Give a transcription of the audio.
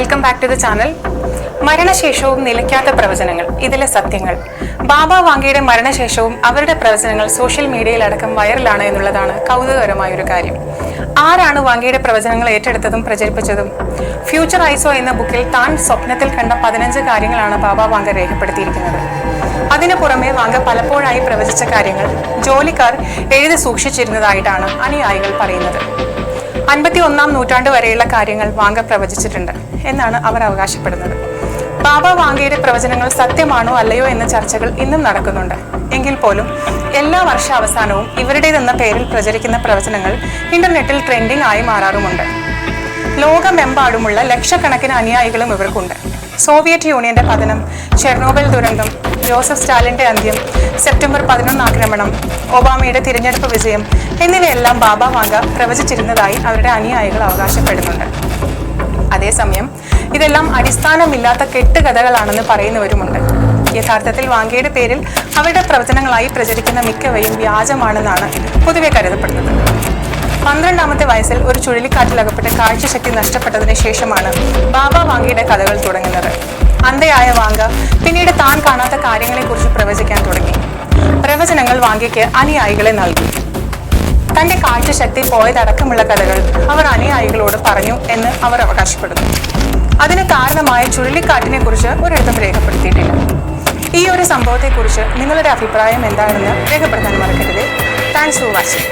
Welcome back to the channel മരണശേഷവും നിലയ്ക്കാത്ത പ്രവചനങ്ങൾ. ഇതിലെ സത്യങ്ങൾ. ബാബ വാങ്കയുടെ മരണശേഷവും അവരുടെ പ്രവചനങ്ങൾ സോഷ്യൽ മീഡിയയിലടക്കം വൈറലാണ് എന്നുള്ളതാണ് കൗതുകകരമായ ഒരു കാര്യം. ആരാണ് വാങ്കയുടെ പ്രവചനങ്ങൾ ഏറ്റെടുത്തതും പ്രചരിപ്പിച്ചതും? ഫ്യൂച്ചർ ഐസോ എന്ന ബുക്കിൽ താൻ സ്വപ്നത്തിൽ കണ്ട പതിനഞ്ച് കാര്യങ്ങളാണ് ബാബ വാങ്ക രേഖപ്പെടുത്തിയിരിക്കുന്നത്. അതിനു പുറമെ വാങ്ക പലപ്പോഴായി പ്രവചിച്ച കാര്യങ്ങൾ ജോലിക്കാർ എഴുതി സൂക്ഷിച്ചിരുന്നതായിട്ടാണ് അനുയായികൾ പറയുന്നത്. അൻപത്തി ഒന്നാം നൂറ്റാണ്ട് വരെയുള്ള കാര്യങ്ങൾ വാങ്ക പ്രവചിച്ചിട്ടുണ്ട് എന്നാണ് അവർ അവകാശപ്പെടുന്നത്. ബാബ വാങ്കയുടെ പ്രവചനങ്ങൾ സത്യമാണോ അല്ലയോ എന്ന ചർച്ചകൾ ഇന്നും നടക്കുന്നുണ്ട്. എങ്കിൽ പോലും എല്ലാ വർഷ അവസാനവും ഇവരുടേതെന്ന പേരിൽ പ്രചരിക്കുന്ന പ്രവചനങ്ങൾ ഇന്റർനെറ്റിൽ ട്രെൻഡിംഗ് ആയി മാറാറുമുണ്ട്. ലോകമെമ്പാടുമുള്ള ലക്ഷക്കണക്കിന് അനുയായികളും ഇവർക്കുണ്ട്. സോവിയറ്റ് യൂണിയന്റെ പതനം ചെർണോബൽ ദുരന്തം ജോസഫ് സ്റ്റാലിന്റെ അന്ത്യം സെപ്റ്റംബർ പതിനൊന്ന് ആക്രമണം ഒബാമയുടെ തിരഞ്ഞെടുപ്പ് വിജയം എന്നിവയെല്ലാം ബാബ വാങ്ക പ്രവചിച്ചിരുന്നതായി അവരുടെ അനുയായികൾ അവകാശപ്പെടുന്നുണ്ട്. അതേസമയം ഇതെല്ലാം അടിസ്ഥാനമില്ലാത്ത കെട്ടുകഥകളാണെന്ന് പറയുന്നവരുമുണ്ട്. യഥാർത്ഥത്തിൽ വാങ്കയുടെ പേരിൽ അവരുടെ പ്രവചനങ്ങളായി പ്രചരിക്കുന്ന മിക്കവയും വ്യാജമാണെന്നാണ് പൊതുവെ കരുതപ്പെടുന്നത്. പന്ത്രണ്ടാമത്തെ വയസ്സിൽ ഒരു ചുഴലിക്കാറ്റിലകപ്പെട്ട് കാഴ്ചശക്തി നഷ്ടപ്പെട്ടതിന് ശേഷമാണ് ബാബ വാങ്കയുടെ കഥകൾ തുടങ്ങുന്നത്. അന്ധയായ വാങ്ക പിന്നീട് താൻ കാണാത്ത കാര്യങ്ങളെ കുറിച്ച് പ്രവചിക്കാൻ തുടങ്ങി. പ്രവചനങ്ങൾ വാങ്കയ്ക്ക് അനുയായികളെ നൽകി. തന്റെ കാഴ്ചശക്തി പോയതടക്കമുള്ള കഥകൾ അവർ അനുയായികളോട് പറഞ്ഞു എന്ന് അവർ അവകാശപ്പെടുന്നു. അതിന് കാരണമായ ചുഴലിക്കാറ്റിനെ കുറിച്ച് ഒരിടത്തും രേഖപ്പെടുത്തിയിട്ടില്ല. ഈ ഒരു സംഭവത്തെക്കുറിച്ച് നിങ്ങളുടെ അഭിപ്രായം എന്താണെന്ന് രേഖപ്പെടുത്താൻ മറക്കരുത്. Thanks for watching